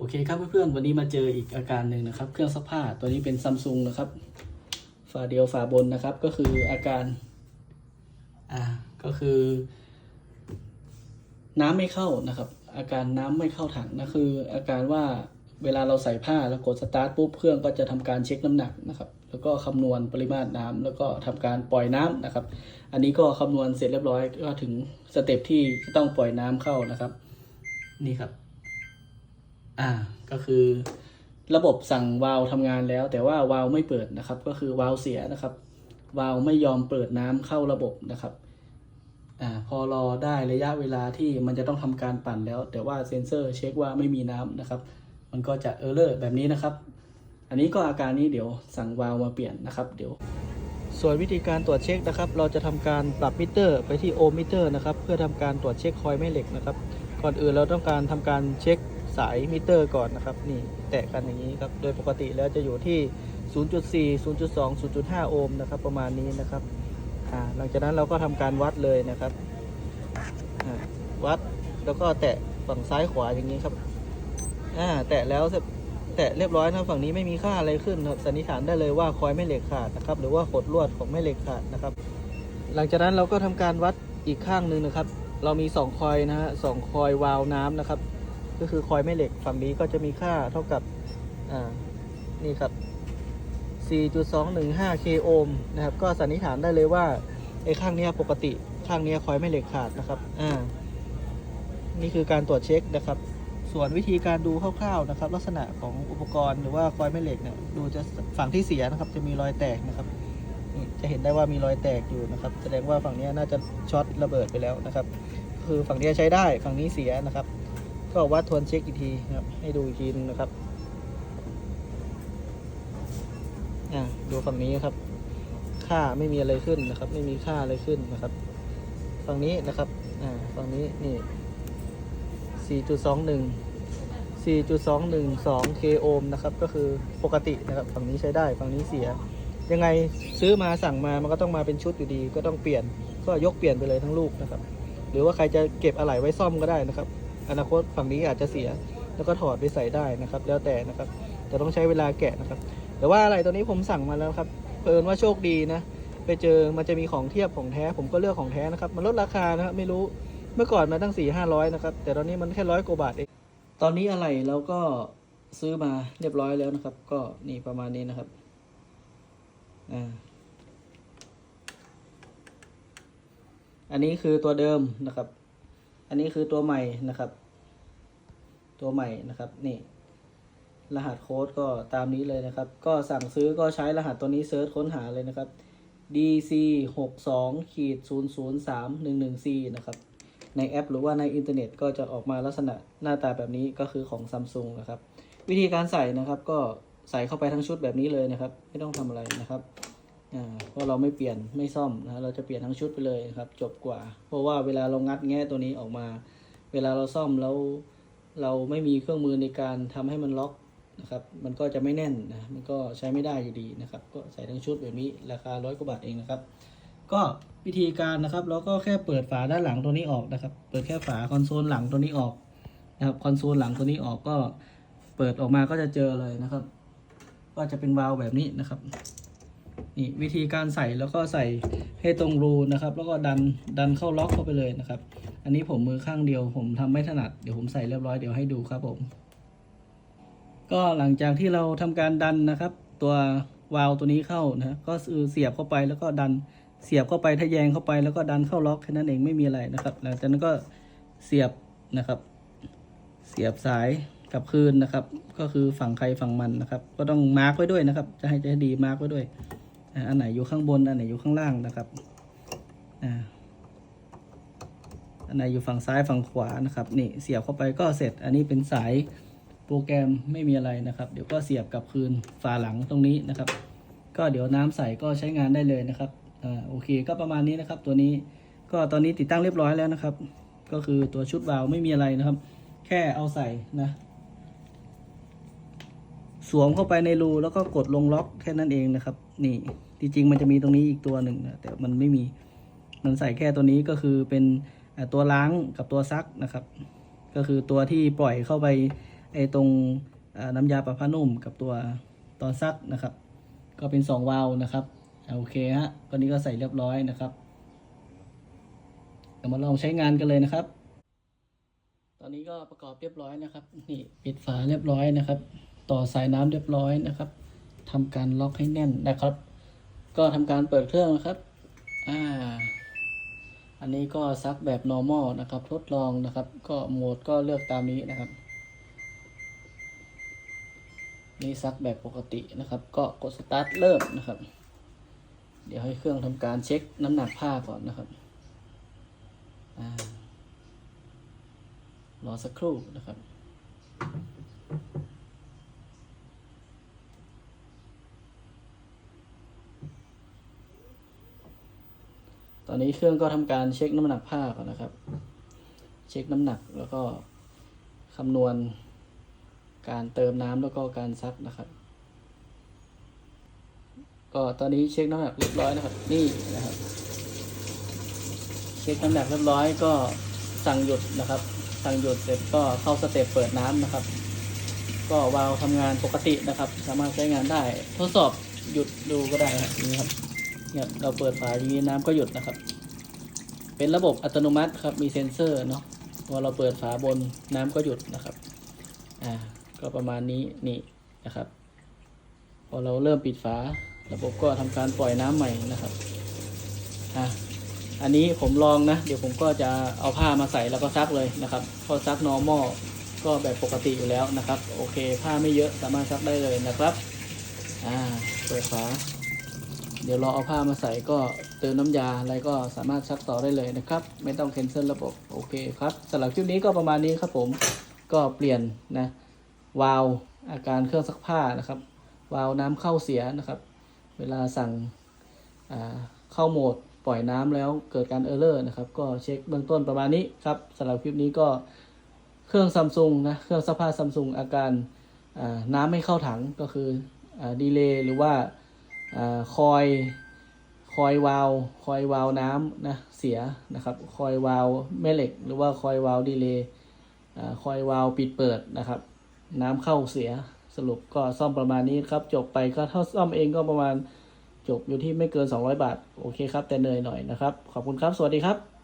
โอเคครับเพื่อนๆวันนี้มาเจออีกอาการหนึ่งนะครับ เครื่องซักผ้าตัวนี้เป็นซัมซุงนะครับ ฝาเดียวฝาบนนะครับ ก็คืออาการอ่าก็คือ น้ำไม่เข้านะครับ อาการน้ำไม่เข้าถังนะคือ อาการว่าเวลาเราใส่ผ้าแล้วกดสตาร์ทปุ๊บเครื่องก็จะทำการเช็คน้ำหนักนะครับ แล้วก็คำนวณปริมาตรน้ำแล้วก็ทำการปล่อยน้ำนะครับ อันนี้ก็คำนวณเสร็จเรียบร้อยก็ถึงสเต็ปที่ต้องปล่อยน้ำเข้านะครับ นี่ครับ อ่าก็คือระบบสั่งวาล์วทำงานแล้ว แต่ว่าวาล์วไม่เปิดนะครับ ก็คือวาล์วเสียนะครับ วาล์วไม่ยอมเปิดน้ำเข้าระบบนะครับอ่าพอรอได้ระยะเวลาที่มันจะต้องทำการปั่นแล้ว แต่ว่าเซ็นเซอร์เช็คว่าไม่มีน้ำนะครับ มันก็จะเออร์เลอร์แบบนี้นะครับ อันนี้ก็อาการนี้เดี๋ยวสั่งวาล์วมาเปลี่ยนนะครับ เดี๋ยว ส่วนวิธีการตรวจเช็คนะครับ เราจะทำการปรับมิเตอร์ ไปที่โอห์มมิเตอร์นะครับ เพื่อทำการตรวจเช็คคอยล์แม่เหล็กนะครับ ก่อนอื่นเราต้องการทำการเช็ค สายมิเตอร์ก่อนนะครับ นี่แตะกันอย่างนี้ครับ โดยปกติแล้วจะอยู่ที่ 0.4 0.2 0.5 โอห์มนะครับ ประมาณนี้นะครับหลังจากนั้นเราก็ทำการวัดเลยนะครับวัดแล้วก็แตะฝั่งซ้ายขวาอย่างนี้ครับแตะแล้วเสร็จแตะเรียบร้อยนะฝั่งนี้ไม่มีค่าอะไรขึ้นครับสันนิษฐานได้เลยว่าคอยแม่เหล็กขาดนะครับ หรือว่าขดลวดของแม่เหล็กขาดนะครับ หลังจากนั้นเราก็ทำการวัดอีกข้างหนึ่งนะครับ เรามี 2 คอยนะฮะสองคอยวาล์วน้ำนะครับ ก็คือคอยแม่เหล็กฝั่งนี้ก็จะมีค่าเท่ากับอ่านี่ครับ 4.215 k โอห์มนะครับ ก็สันนิษฐานได้เลยว่าไอ้ข้างเนี้ยปกติข้างเนี้ยคอยแม่เหล็กขาดนะครับอ่านี่คือการตรวจเช็คนะครับ ส่วนวิธีการดูคร่าวๆนะครับ ลักษณะของอุปกรณ์หรือว่าคอยแม่เหล็กเนี่ยดูจะฝั่งที่เสียนะครับ จะมีรอยแตกนะครับนี่จะเห็นได้ว่ามีรอยแตกอยู่นะครับ แสดงว่าฝั่งนี้น่าจะช็อตระเบิดไปแล้วนะครับ คือฝั่งนี้ใช้ได้ฝั่งนี้เสียนะครับ ก็วัดทวนเช็คอีกทีครับ ให้ดูอีกทีนึงนะครับ อ่าดูฝั่งนี้ครับ ค่าไม่มีอะไรขึ้นนะครับ ไม่มีค่าอะไรขึ้นนะครับ ฝั่งนี้นะครับ อ่า ฝั่งนี้นี่4.21 4.212 k โอห์มนะครับ ก็คือปกตินะครับ ฝั่งนี้ใช้ได้ ฝั่งนี้เสีย ยังไงซื้อมาสั่งมา มันก็ต้องมาเป็นชุดอยู่ดี ก็ต้องเปลี่ยน ก็ยกเปลี่ยนไปเลยทั้งลูกนะครับ หรือว่าใครจะเก็บอะไหล่ไว้ซ่อมก็ได้นะครับ อนาคตฝั่งนี้อาจจะเสีย แล้วก็ถอดไปใส่ได้นะครับ แล้วแต่นะครับ แต่ต้องใช้เวลาแกะนะครับ แต่ว่าอะไรตัวนี้ผมสั่งมาแล้วครับเพิ่นว่าโชคดีนะ ไปเจอมันจะมีของเทียบของแท้ ผมก็เลือกของแท้นะครับ มันลดราคานะครับไม่รู้ เมื่อก่อนมาตั้งสี่ห้าร้อยนะครับ แต่ตอนนี้มันแค่ร้อยกว่าบาทเอง ตอนนี้อะไรเราก็ซื้อมาเรียบร้อยแล้วนะครับ ก็นี่ประมาณนี้นะครับ อ่าอันนี้คือตัวเดิมนะครับ อันนี้คือตัวใหม่นะครับ ตัวใหม่นะครับนี่รหัสโค้ดก็ตามนี้เลยนะครับ ก็สั่งซื้อก็ใช้รหัสตัวนี้เซิร์ชค้นหาเลยนะครับ DC 6 2ขีด0 0 3 1 1 C นะครับ ในแอปหรือว่าในอินเทอร์เน็ตก็จะออกมาลักษณะหน้าตาแบบนี้ก็คือของ Samsung นะครับ วิธีการใส่นะครับก็ใส่เข้าไปทั้งชุดแบบนี้เลยนะครับ ไม่ต้องทำอะไรนะครับอ่าเพราะเราไม่เปลี่ยนไม่ซ่อมนะเราจะเปลี่ยนทั้งชุดไปเลยครับ จบกว่า เพราะว่าเวลาเรางัดแง่ตัวนี้ออกมา เวลาเราซ่อมแล้ว เราไม่มีเครื่องมือในการทำให้มันล็อกนะครับมันก็จะไม่แน่นนะมันก็ใช้ไม่ได้อยู่ดีนะครับก็ใส่ทั้งชุดแบบนี้ราคาร้อยกว่าบาทเองนะครับก็วิธีการนะครับเราก็แค่เปิดฝาด้านหลังตัวนี้ออกนะครับ เปิดแค่ฝาคอนโซลหลังตัวนี้ออกนะครับคอนโซลหลังตัวนี้ออกก็เปิดออกมาก็จะเจอเลยนะครับ ก็จะเป็นวาล์วแบบนี้นะครับ นี่วิธีการใส่แล้วก็ใส่ให้ตรงรูนะครับ แล้วก็ดันดันเข้าล็อกเข้าไปเลยนะครับ อันนี้ผมมือข้างเดียว ผมทำไม่ถนัดเดี๋ยวผมใส่เรียบร้อยเดี๋ยวให้ดูครับผม ก็หลังจากที่เราทำการดันนะครับ ตัววาล์วตัวนี้เข้านะก็คือเสียบเข้าไปแล้วก็ดันเสียบเข้าไปทะแยงเข้าไปแล้วก็ดันเข้าล็อกแค่นั้นเองไม่มีอะไรนะครับ หลังจากนั้นก็เสียบนะครับ เสียบสายกับคืนนะครับ ก็คือฝั่งใครฝั่งมันนะครับ ก็ต้องมาร์กไว้ด้วยนะครับ จะให้จะให้ดีมาร์กไว้ด้วย อันไหนอยู่ข้างบน อันไหนอยู่ข้างล่างนะครับอันไหนอยู่ฝั่งซ้ายฝั่งขวานะครับนี่เสียบเข้าไปก็เสร็จ อันนี้เป็นสายโปรแกรมไม่มีอะไรนะครับ เดี๋ยวก็เสียบกลับคืนฝาหลังตรงนี้นะครับ ก็เดี๋ยวน้ำใส่ก็ใช้งานได้เลยนะครับอ่าโอเคก็ประมาณนี้นะครับ ตัวนี้ก็ตอนนี้ติดตั้งเรียบร้อยแล้วนะครับ ก็คือตัวชุดวาล์วไม่มีอะไรนะครับ แค่เอาใส่นะ สวมเข้าไปในรูแล้วก็กดลงล็อกแค่นั้นเองนะครับ นี่จริงๆมันจะมีตรงนี้อีกตัวหนึ่งนะแต่มันไม่มีมันใส่แค่ตัวนี้ก็คือเป็นตัวล้างกับตัวซักนะครับ ก็คือตัวที่ปล่อยเข้าไปไอ้ตรงน้ำยาปรับผ้านุ่มกับตัวตอนซักนะครับ ก็เป็นสองวาล์วนะครับโอเคฮะตอนนี้ก็ใส่เรียบร้อยนะครับเรามาลองใช้งานกันเลยนะครับ ตอนนี้ก็ประกอบเรียบร้อยนะครับ นี่ปิดฝาเรียบร้อยนะครับ ต่อสายน้ำเรียบร้อยนะครับทำการล็อกให้แน่นนะครับ ก็ทำการเปิดเครื่องนะครับอ่าอันนี้ก็ซักแบบ normal นะครับ ทดลองนะครับ ก็โหมดก็เลือกตามนี้นะครับ นี่ซักแบบปกตินะครับ ก็กดสตาร์ทเริ่มนะครับ เดี๋ยวให้เครื่องทำการเช็คน้ำหนักผ้าก่อนนะครับรอสักครู่นะครับ อนนี้เครื่องก็ทำการเช็คน้ำหนักผ้าก่อนนะครับ เช็คน้ำหนักแล้วก็คำนวณการเติมน้ำแล้วก็การซักนะครับ ก็ตอนนี้เช็คน้ำหนักเรียบร้อยนะครับ นี่นะครับ เช็คน้ำหนักเรียบร้อยก็สั่งหยุดนะครับ สั่งหยุดเสร็จก็เข้าสเต็ปเปิดน้ำนะครับ ก็วาล์วทำงานปกตินะครับ สามารถใช้งานได้ ทดสอบหยุดดูก็ได้ครับนี่ครับ เนี่ยเราเปิดฝาอย่างนี้น้ำก็หยุดนะครับ เป็นระบบอัตโนมัติครับมีเซ็นเซอร์เนาะพอเราเปิดฝาบนน้ำก็หยุดนะครับอ่าก็ประมาณนี้นี่นะครับ พอเราเริ่มปิดฝาระบบก็ทำการปล่อยน้ำใหม่นะครับอ่าอันนี้ผมลองนะ เดี๋ยวผมก็จะเอาผ้ามาใส่แล้วก็ซักเลยนะครับพอซัก normal ก็แบบปกติอยู่แล้วนะครับ โอเค ผ้าไม่เยอะสามารถซักได้เลยนะครับ อ่า เปิดฝา เดี๋ยวเรอเอาผ้ามาใส่ก็เติมน้ำยาอะไรก็สามารถซักต่อได้เลยนะครับ ไม่ต้อง cancel ระบบโอเคครับสำหรับคลิปนี้ก็ประมาณนี้ครับผมก็เปลี่ยนนะวาล์วอาการเครื่องซักผ้านะครับ วาล์วน้ำเข้าเสียนะครับ เวลาสั่งเข้าโหมดปล่อยน้ำแล้วเกิดการเออร์เลอร์นะครับ ก็เช็คเบื้องต้นประมาณนี้ครับสำหรับคลิปนี้ก็เครื่องซัมซุงนะเครื่องซักผ้าซัมซุงอาการน้ำไม่เข้าถังก็คือดีเลย์หรือว่า คอยคอยวาล์วคอยวาล์วน้ำนะเสียนะครับ คอยวาล์วแม่เหล็ก หรือว่าคอยวาล์วดีเลย์คอยวาล์วปิดเปิดนะครับ น้ำเข้าเสียสรุปก็ซ่อมประมาณนี้ครับ จบไปก็ถ้าซ่อมเองก็ประมาณจบอยู่ที่ไม่เกิน 200 บาท โอเคครับ แต่เหนื่อยหน่อยนะครับ ขอบคุณครับ สวัสดีครับ